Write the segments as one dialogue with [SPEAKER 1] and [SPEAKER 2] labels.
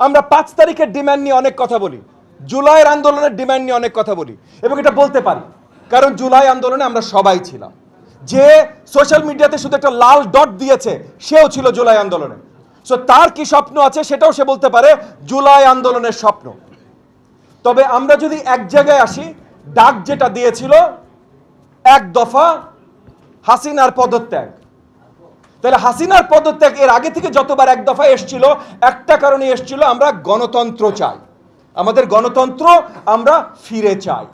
[SPEAKER 1] আমরা পাঁচ তারিখের ডিমান্ড নিয়ে অনেক কথা বলি। জুলাইয়ের আন্দোলনের ডিমান্ড নিয়ে অনেক কথা বলি এবং এটা বলতে পারি। কারণ জুলাই আন্দোলনে আমরা সবাই ছিলাম। যে সোশ্যাল মিডিয়াতে শুধু একটা লাল ডট দিয়েছে, সেও ছিল জুলাই আন্দোলনে। সো তার কি স্বপ্ন আছে সেটাও সে বলতে পারে, জুলাই আন্দোলনের স্বপ্ন। তবে আমরা যদি এক জায়গায় আসি, ডাক যেটা দিয়েছিল, এক দফা হাসিনার পদত্যাগ। তাহলে হাসিনার পদত্যাগ এর আগে থেকে যতবার এক দফা এসছিল, একটা কারণে এসছিল, আমরা গণতন্ত্র চাই। আমাদের গণতন্ত্র আমরা ফিরে চাই।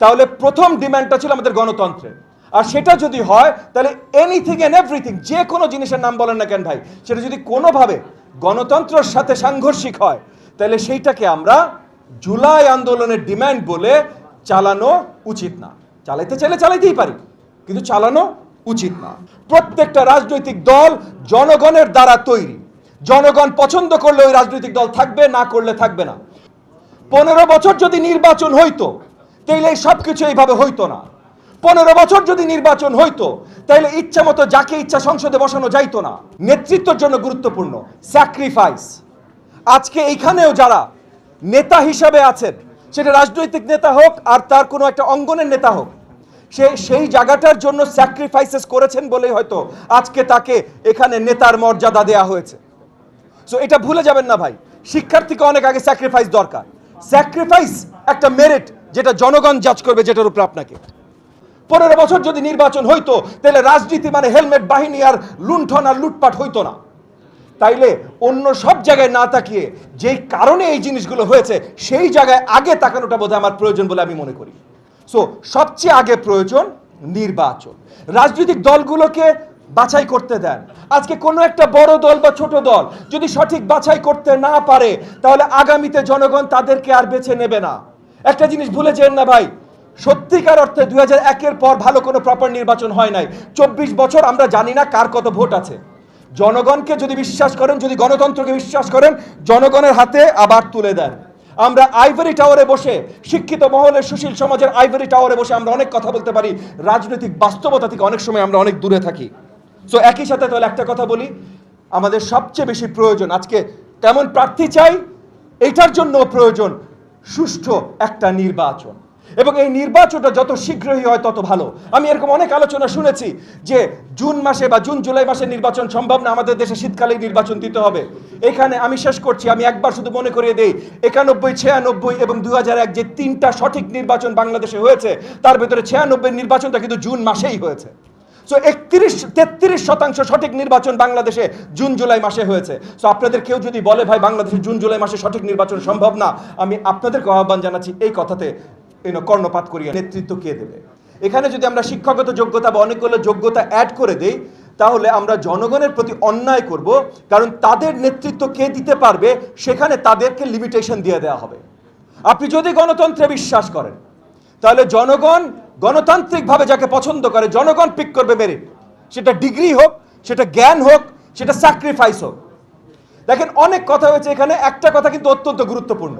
[SPEAKER 1] তাহলে প্রথম ডিমান্ডটা ছিল আমাদের গণতন্ত্রের। আর সেটা যদি হয়, তাহলে এনিথিং এন্ড এভরিথিং যে কোনো জিনিসের নাম বলেন না কেন ভাই, সেটা যদি কোনোভাবে গণতন্ত্রের সাথে সাংঘর্ষিক হয়, তাহলে সেইটাকে আমরা জুলাই আন্দোলনের ডিমান্ড বলে চালানো উচিত না। চালাইতে চাইলে চালাইতেই পারি, কিন্তু চালানো উচিত না। প্রত্যেকটা রাজনৈতিক দল জনগণের দ্বারা তৈরি। জনগণ পছন্দ করলে ওই রাজনৈতিক দল থাকবে, না করলে থাকবে না। পনেরো বছর যদি নির্বাচন হইতো, তাইলে সব কিছু এইভাবে হইতো না। পনেরো বছর যদি নির্বাচন হইতো তাহলে ইচ্ছা মতো যাকে ইচ্ছা সংসদে বসানো যাইতো না। নেতৃত্বের জন্য গুরুত্বপূর্ণ। স্যাক্রিফাইস আজকে এইখানেও যারা নেতা হিসাবে আছেন, সেটা রাজনৈতিক নেতা হোক আর তার কোনো একটা অঙ্গনের নেতা হোক সে সেই জায়গাটার জন্য স্যাক্রিফাইসেস করেছেন বলেই হয়তো আজকে তাকে এখানে নেতার মর্যাদা দেয়া হয়েছে। সো এটা ভুলে যাবেন না ভাই। শিক্ষার্থীকে অনেক আগে স্যাক্রিফাইস দরকার। স্যাক্রিফাইস একটা মেরিট যেটা জনগণ জাজ করবে, যেটার উপর আপনাকে। পনেরো বছর যদি নির্বাচন হইতো, তাহলে রাজনীতি মানে হেলমেট, বাহিনী আর লুণ্ঠন আর লুটপাট হইতো না। তাইলে অন্য সব জায়গায় না তাকিয়ে যেই কারণে এই জিনিসগুলো হয়েছে, সেই জায়গায় আগে তাকানোটা বোধহয় আমার প্রয়োজন বলে আমি মনে করি। সো সবচেয়ে আগে প্রয়োজন নির্বাচন। রাজনৈতিক দলগুলোকে বাছাই করতে দেন। আজকে কোনো একটা বড় দল বা ছোট দল যদি সঠিক বাছাই করতে না পারে, তাহলে আগামীতে জনগণ তাদেরকে আর বেছে নেবে না। একটা জিনিস ভুলে যেন না ভাই, সত্যিকার অর্থে দুই হাজার একের পর ভালো কোনো প্রপার নির্বাচন হয় নাই। চব্বিশ বছর আমরা জানি না কার কত ভোট আছে। জনগণকে যদি বিশ্বাস করেন, যদি গণতন্ত্রকে বিশ্বাস করেন, জনগণের হাতে আবার তুলে দেন। আমরা আইভরি টাওয়ারে বসে, শিক্ষিত মহলে সুশীল সমাজের আইভরি টাওয়ারে বসে আমরা অনেক কথা বলতে পারি। রাজনৈতিক বাস্তবতা থেকে অনেক সময় আমরা অনেক দূরে থাকি। সো একই সাথে তাহলে একটা কথা বলি। আমাদের সবচেয়ে বেশি প্রয়োজন, আজকে তেমন প্রার্থী চাই, এটার জন্য প্রয়োজন সুষ্ঠু একটা নির্বাচন। এবং এই নির্বাচনটা যত শীঘ্রই হয় তত ভালো। আমি এরকম অনেক আলোচনা শুনেছি যে জুন মাসে বা জুন, জুলাই মাসে নির্বাচন সম্ভব না, আমাদের দেশে শীতকালে নির্বাচন দিতে হবে। এখানে আমি শেষ করছি, আমি একবার শুধু মনে করিয়ে দেই, একানব্বই, ছিয়ানব্বই এবং দু এক যে তিনটা সঠিক নির্বাচন বাংলাদেশে হয়েছে, তার ভেতরে ছিয়ানব্বই নির্বাচনটা কিন্তু জুন মাসেই হয়েছে। সো একত্রিশ, তেত্রিশ শতাংশ সঠিক নির্বাচন বাংলাদেশে জুন, জুলাই মাসে হয়েছে। সো আপনাদের কেউ যদি বলে, ভাই, বাংলাদেশে জুন, জুলাই মাসে সঠিক নির্বাচন সম্ভব না, আমি আপনাদেরকে আহ্বান জানাচ্ছি এই কথাতে। কর্ণপাত করিয়া নেতৃত্ব কে দেবে? এখানে যদি আমরা শিক্ষাগত যোগ্যতা বা অনেকগুলো যোগ্যতা অ্যাড করে দেই, তাহলে আমরা জনগণের প্রতি অন্যায় করব, কারণ তাদের নেতৃত্ব কে দিতে পারবে, সেখানে তাদেরকে লিমিটেশন দিয়ে দেওয়া হবে। আপনি যদি গণতন্ত্রে বিশ্বাস করেন, তাহলে জনগণ গণতান্ত্রিকভাবে যাকে পছন্দ করে, জনগণ পিক করবে মেরিট সেটা ডিগ্রি হোক, সেটা জ্ঞান হোক, সেটা স্যাক্রিফাইস হোক। দেখেন, অনেক কথা হয়েছে এখানে, একটা কথা কিন্তু অত্যন্ত গুরুত্বপূর্ণ।